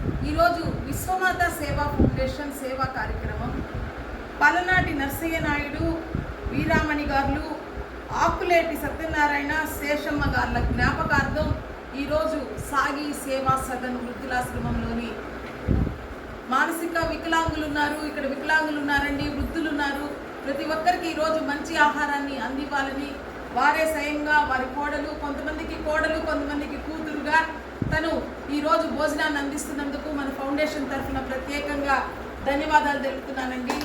ఈరోజు విశ్వమాత సేవా ఫౌండేషన్ సేవా కార్యక్రమం. పలనాటి నర్సయ్య నాయుడు వీరామణి గారు ఆకులేటి సత్యనారాయణ శేషమ్మ గార్ల జ్ఞాపకార్థం ఈరోజు సాగి సేవా సదన్ వృద్ధులాశ్రమంలోని మానసిక వికలాంగులు ఉన్నారు ఇక్కడ వికలాంగులు ఉన్నారండి వృద్ధులు ఉన్నారు ప్రతి ఒక్కరికి ఈరోజు మంచి ఆహారాన్ని అందివ్వాలని వారే స్వయంగా వారి కోడలు కొంతమందికి కోడలు కొంతమందికి కూతురుగా తను ఈరోజు భోజనాన్ని అందిస్తున్నందుకు మన ఫౌండేషన్ తరఫున ప్రత్యేకంగా ధన్యవాదాలు తెలుపుతున్నానండి.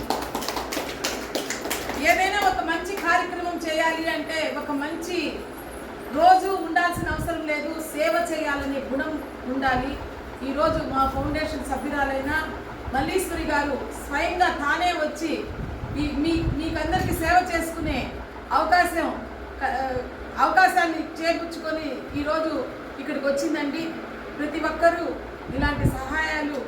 ఏదైనా ఒక మంచి కార్యక్రమం చేయాలి అంటే ఒక మంచి రోజు ఉండాల్సిన అవసరం లేదు సేవ చేయాలనే గుణం ఉండాలి. ఈరోజు మా ఫౌండేషన్ సభ్యురాలైన మల్లీశ్వరి గారు స్వయంగా తానే వచ్చి ఈ మీ మీకందరికీ సేవ చేసుకునే అవకాశం అవకాశాన్ని చేకూర్చుకొని ఈరోజు ఇక్కడికి వచ్చిందండి. ప్రతి ఒక్కరూ ఇలాంటి సహాయాలు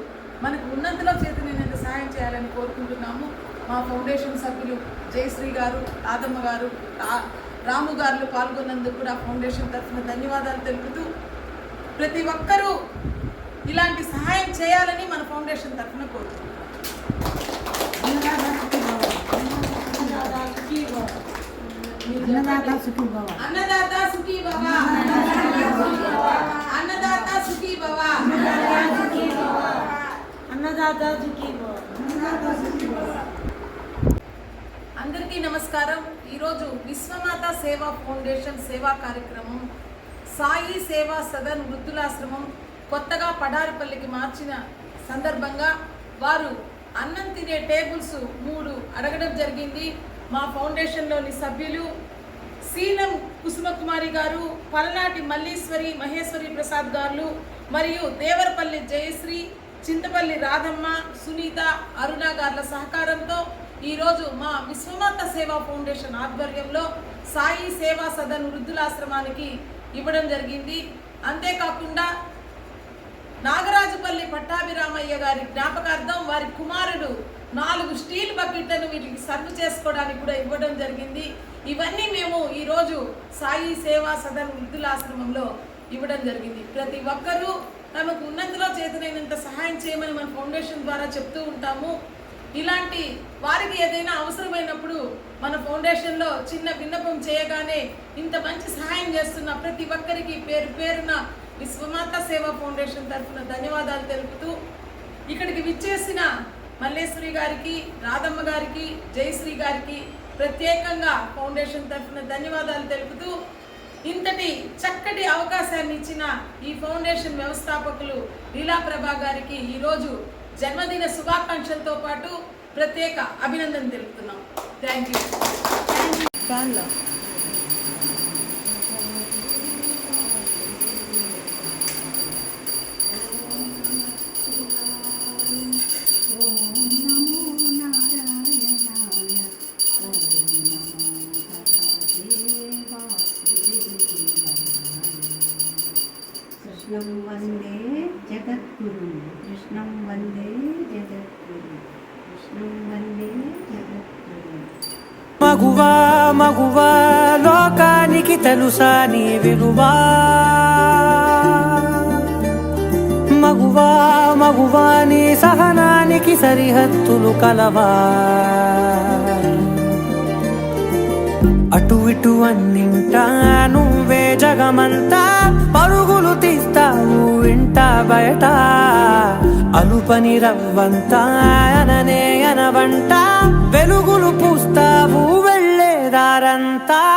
మనకు ఉన్నంతలో చేతనైనంత సహాయం చేయాలని కోరుకుంటున్నాము. మా ఫౌండేషన్ సభ్యులు జయశ్రీ గారు రాధమ్మ గారు రా- రాము గారు పాల్గొన్నందుకు కూడా ఫౌండేషన్ తరఫున ధన్యవాదాలు తెలుపుతూ ప్రతి ఒక్కరూ ఇలాంటి సహాయం చేయాలని మన ఫౌండేషన్ తరఫున కోరుకుంటున్నాం అన్నదాత సుఖీ భవ. అన్నదాత సుఖీ భవ. అన్నదాత సుఖీ భవ. అన్నదాత సుఖీ భవ. అందరికీ నమస్కారం. ఈరోజు విశ్వమాత సేవా ఫౌండేషన్ సేవా కార్యక్రమం సాయి సేవా సదన్ వృద్ధులాశ్రమం కొత్తగా పడారిపల్లికి మార్చిన సందర్భంగా వారు అన్నం తినే టేబుల్స్ మూడు అడగడం జరిగింది. మా ఫౌండేషన్లోని సభ్యులు సీలం కుసుమకుమారి గారు పలనాటి మల్లీశ్వరి మహేశ్వరి ప్రసాద్ గారు మరియు దేవరపల్లి జయశ్రీ చింతపల్లి రాధమ్మ సునీత అరుణ గార్ల సహకారంతో ఈరోజు మా విశ్వమాత సేవా ఫౌండేషన్ ఆధ్వర్యంలో సాయి సేవా సదన్ వృద్ధులాశ్రమానికి ఇవ్వడం జరిగింది. అంతేకాకుండా నాగరాజుపల్లి పట్టాభిరామయ్య గారి జ్ఞాపకార్థం వారి కుమారుడు నాలుగు స్టీల్ బకెట్లను వీటికి సర్వ్ చేసుకోవడానికి కూడా ఇవ్వడం జరిగింది. ఇవన్నీ మేము ఈరోజు సాయి సేవా సదన్ వృద్ధులాశ్రమంలో ఇవ్వడం జరిగింది. ప్రతి ఒక్కరూ తమకు ఉన్నంతలో చేతనైనంత సహాయం చేయమని మన ఫౌండేషన్ ద్వారా చెప్తూ ఉంటాము. ఇలాంటి వారికి ఏదైనా అవసరమైనప్పుడు మన ఫౌండేషన్లో చిన్న విన్నపం చేయగానే ఇంత మంచి సహాయం చేస్తున్న ప్రతి ఒక్కరికి పేరు పేరున విశ్వమాత సేవా ఫౌండేషన్ తరఫున ధన్యవాదాలు తెలుపుతూ ఇక్కడికి విచ్చేసిన మల్లేశ్వరి గారికి రాధమ్మ గారికి జయశ్రీ గారికి ప్రత్యేకంగా ఫౌండేషన్ తరఫున ధన్యవాదాలు తెలుపుతూ ఇంతటి చక్కటి అవకాశాన్ని ఇచ్చిన ఈ ఫౌండేషన్ వ్యవస్థాపకులు లీలా ప్రభా గారికి ఈరోజు జన్మదిన శుభాకాంక్షలతో పాటు ప్రత్యేక అభినందన తెలుపుతున్నాం. Thank you. కృష్ణం వందే జగద్గురు కృష్ణం వందే జగద్గురు కృష్ణం వందే జగద్గురు మగువా మగువా లోకానికి తెలుసా నీ విలువా? మగువా మగువా నీ సహనానికి సరిహద్దులు కలవా? అటు ఇటు అన్నింటా నువ్వే జగమంతా పరుగులు తీస్తావు ఇంట బయట. అలుపని రవ్వంతా అననే అనవంట. వెలుగులు పూస్తావు వెళ్ళేదారంతా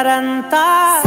Taranta.